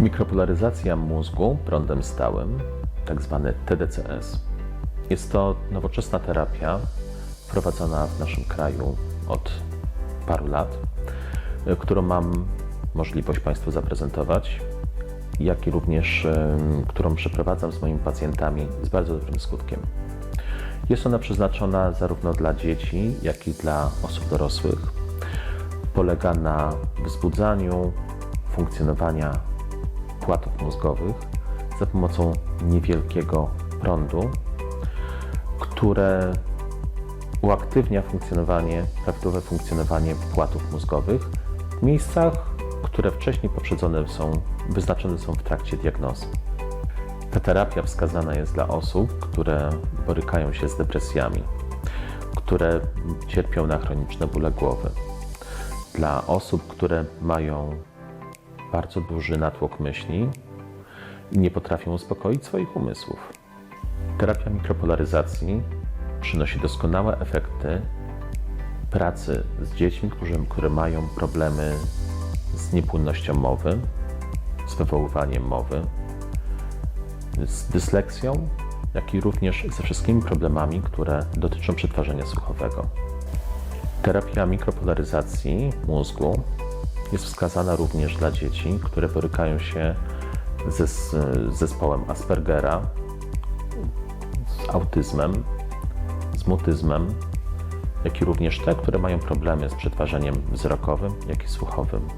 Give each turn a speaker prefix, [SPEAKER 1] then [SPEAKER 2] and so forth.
[SPEAKER 1] Mikropolaryzacja mózgu prądem stałym, tak zwany TDCS. Jest to nowoczesna terapia wprowadzana w naszym kraju od paru lat, którą mam możliwość Państwu zaprezentować, jak i również którą przeprowadzam z moimi pacjentami z bardzo dobrym skutkiem. Jest ona przeznaczona zarówno dla dzieci, jak i dla osób dorosłych. Polega na wzbudzaniu funkcjonowania płatów mózgowych za pomocą niewielkiego prądu, które uaktywnia funkcjonowanie, prawidłowe funkcjonowanie płatów mózgowych w miejscach, które wcześniej poprzedzone są, wyznaczone są w trakcie diagnozy. Ta terapia wskazana jest dla osób, które borykają się z depresjami, które cierpią na chroniczne bóle głowy, dla osób, które mają bardzo duży natłok myśli i nie potrafią uspokoić swoich umysłów. Terapia mikropolaryzacji przynosi doskonałe efekty pracy z dziećmi, którzy, które mają problemy z niepłynnością mowy, z wywoływaniem mowy, z dysleksją, jak i również ze wszystkimi problemami, które dotyczą przetwarzania słuchowego. Terapia mikropolaryzacji mózgu jest wskazana również dla dzieci, które borykają się ze zespołem Aspergera, z autyzmem, z mutyzmem, jak i również te, które mają problemy z przetwarzaniem wzrokowym, jak i słuchowym.